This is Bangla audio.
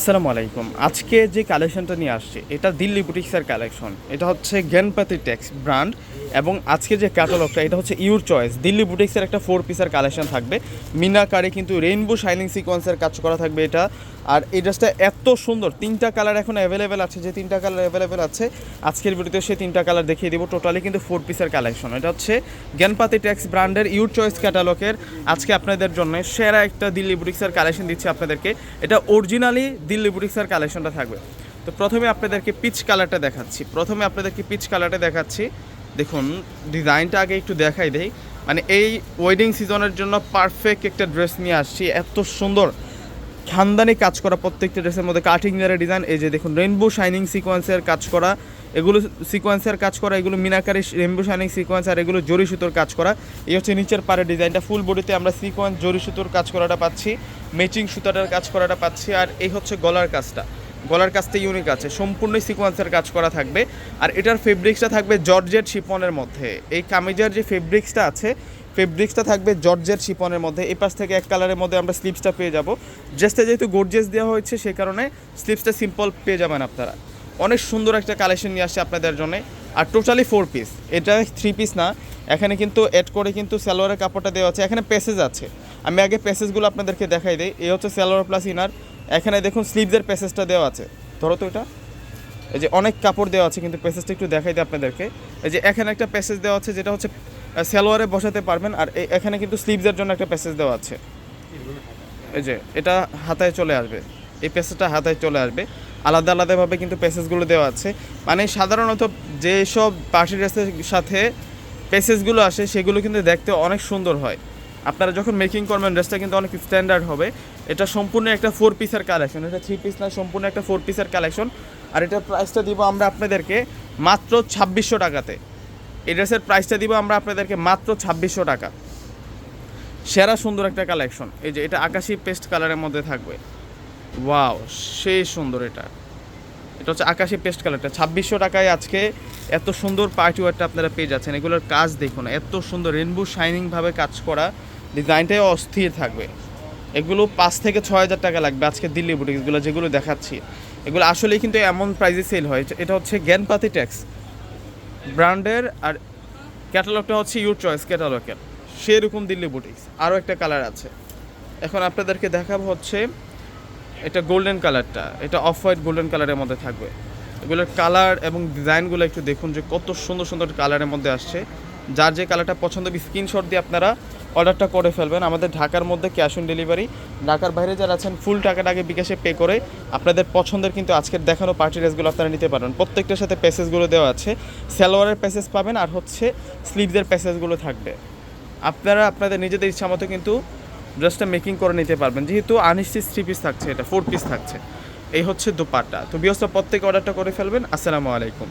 আসসালামু আলাইকুম। আজকে যে কালেকশনটা নিয়ে আসছে, এটা দিল্লি বুটিক্সের কালেকশন এটা হচ্ছে জ্ঞানপাতি টেক্স ব্র্যান্ড এবং আজকে যে ক্যাটালগটা এটা হচ্ছে ইউর চয়েস দিল্লি বুটিক্সের একটা ফোর পিসের কালেকশন থাকবে। মিনাকারে কিন্তু রেইনবো শাইনিং সিকোয়েন্সের কাজ করা থাকবে এটা। আর এই ড্রেসটা এত সুন্দর, তিনটা কালার এখন অ্যাভেলেবেল আছে, যে তিনটা কালার অ্যাভেলেবেল আছে, আজকের ভিডিওতে সে তিনটা কালার দেখিয়ে দিব টোটালি কিন্তু ফোর পিসের কালেকশন এটা হচ্ছে জ্ঞানপাতি ট্যাক্স ব্র্যান্ডের ইউর চয়েস ক্যাটালগের আজকে আপনাদের জন্য সেরা একটা দিল্লি বুটিক্সের কালেকশন দিচ্ছি আপনাদেরকে। এটা অরিজিনালি দিল্লি বুটিক্সের কালেকশনটা থাকবে। তো প্রথমে আপনাদেরকে পিচ কালারটা দেখাচ্ছি। প্রথমে আপনাদেরকে পিচ কালারটা দেখাচ্ছি। দেখুন, ডিজাইনটা আগে একটু দেখাই দেই। মানে এই ওয়েডিং সিজনের জন্য পারফেক্ট একটা ড্রেস নিয়ে আসছি। এত সুন্দর, খানদানি কাজ করা প্রত্যেকটা ড্রেসের মধ্যে কাটিং এর ডিজাইন এই যে দেখুন রেইনবো শাইনিং সিকোয়েন্সের কাজ করা। এগুলো সিকোয়েন্সের কাজ করা, এগুলো মিনাকারি রেইনবো শাইনিং সিকোয়েন্স আর এগুলো জরি সুতোর কাজ করা। এই হচ্ছে নিচের পাড়ের ডিজাইনটা ফুল বডিতে আমরা সিকোয়েন্স জরি সুতোর কাজ করাটা পাচ্ছি ম্যাচিং সুতাটার কাজ করাটা পাচ্ছি। আর এই হচ্ছে গলার কাজটা। গলার কাজটা ইউনিক আছে, সম্পূর্ণ সিকোয়েন্সের কাজ করা থাকবে। আর এটার ফেব্রিক্সটা থাকবে জর্জেট শিপনের মধ্যে। এই কামিজের যে ফেব্রিক্সটা আছে ফেব্রিক্সটা থাকবে জর্জের শিপনের মধ্যে। এই পাশ থেকে এক কালারের মধ্যে আমরা স্লিপসটা পেয়ে যাব। ড্রেসটা যেহেতু গর্জেস দেওয়া হয়েছে সেই কারণে স্লিপসটা সিম্পল পেয়ে যাবেন আপনারা। অনেক সুন্দর একটা কালেকশন নিয়ে আসছে আপনাদের জন্য। আর টোটালি ফোর পিস এটা থ্রি পিস না। এখানে কিন্তু অ্যাড করে কিন্তু সালোয়ারের কাপড়টা দেওয়া আছে। এখানে প্যাসেজ আছে। আমি আগে প্যাসেজগুলো আপনাদেরকে দেখাই দিই। এই হচ্ছে সালোয়ার প্লাস ইনার এখানে দেখুন স্লিভসের প্যাসেজটা দেওয়া আছে। ধরো তো এটা। এই যে অনেক কাপড় দেওয়া আছে, কিন্তু প্যাসেজটা একটু দেখাই দিই আপনাদেরকে। এই যে এখানে একটা প্যাসেজ দেওয়া আছে, যেটা হচ্ছে সালোয়ারে বসাতে পারবেন, আর এখানে কিন্তু স্লিভসের জন্য একটা প্যাসেজ দেওয়া আছে। এই যে, এটা হাতায় চলে আসবে। এই প্যাসেজটা হাতায় চলে আসবে। আলাদা আলাদাভাবে কিন্তু প্যাসেজগুলো দেওয়া আছে। মানে সাধারণত যেসব পার্টি ড্রেসের সাথে প্যাসেজগুলো আসে, সেগুলো কিন্তু দেখতে অনেক সুন্দর হয়। আপনারা যখন মেকিং করবেন ড্রেসটা কিন্তু অনেক স্ট্যান্ডার্ড হবে। এটা সম্পূর্ণ একটা ফোর পিসের কালেকশন এটা থ্রি পিস না, সম্পূর্ণ একটা ফোর পিসের কালেকশন আর এটার প্রাইসটা দিব আমরা আপনাদেরকে মাত্র ছাব্বিশশো টাকাতে। এই ড্রেসের প্রাইসটা দিব আমরা আপনাদেরকে মাত্র ছাব্বিশশো টাকা। সেরা সুন্দর একটা কালেকশন এই যে এটা আকাশি পেস্ট কালারের মধ্যে থাকবে। ওয়াও সেই সুন্দর এটা। এটা হচ্ছে আকাশি পেস্ট কালারটা ছাব্বিশশো টাকায় আজকে এত সুন্দর পার্টি ওয়ারটা আপনারা পেয়ে যাচ্ছেন। এগুলোর কাজ দেখুন, এত সুন্দর রেনবো শাইনিংভাবে কাজ করা। ডিজাইনটাই অস্থির থাকবে। এগুলো পাঁচ থেকে ছয় হাজার টাকা লাগবে আজকে দিল্লি বুটিকগুলো যেগুলো দেখাচ্ছি। এগুলো আসলেই কিন্তু এমন প্রাইসে সেল হয়। এটা হচ্ছে জ্ঞানপাতি ট্যাক্স ব্র্যান্ডের আর ক্যাটালগটা হচ্ছে ইউর চয়েস ক্যাটালগের সেরকম দিল্লি বুটিক্স আরও একটা কালার আছে। এখন আপনাদেরকে দেখাবো হচ্ছে এটা গোল্ডেন কালারটা এটা অফ হোয়াইট গোল্ডেন কালারের মধ্যে থাকবে। এগুলোর কালার এবং ডিজাইনগুলো একটু দেখুন যে কত সুন্দর সুন্দর কালারের মধ্যে আসছে। যার যে কালারটা পছন্দ স্ক্রিনশট দিয়ে আপনারা অর্ডারটা করে ফেলবেন। আমাদের ঢাকার মধ্যে ক্যাশ অন ডেলিভারি। ঢাকার বাইরে যারা আছেন, ফুল টাকাটা আগে বিকাশে পে করে আপনাদের পছন্দের কিন্তু আজকের দেখানো পার্টি ড্রেসগুলো আপনারা নিতে পারবেন প্রত্যেকটার সাথে প্যাসেজগুলো দেওয়া আছে। সালোয়ারের প্যাসেজ পাবেন আর হচ্ছে স্লিভসের প্যাসেজগুলো থাকবে। আপনারা আপনাদের নিজেদের ইচ্ছা মতো কিন্তু ড্রেসটা মেকিং করে নিতে পারবেন। যেহেতু আনস্টিচ থ্রি পিস থাকছে এটা ফোর পিস থাকছে। এই হচ্ছে দুপাট্টা। তো বিয়সটা প্রত্যেকে অর্ডারটা করে ফেলবেন। আসসালামু আলাইকুম।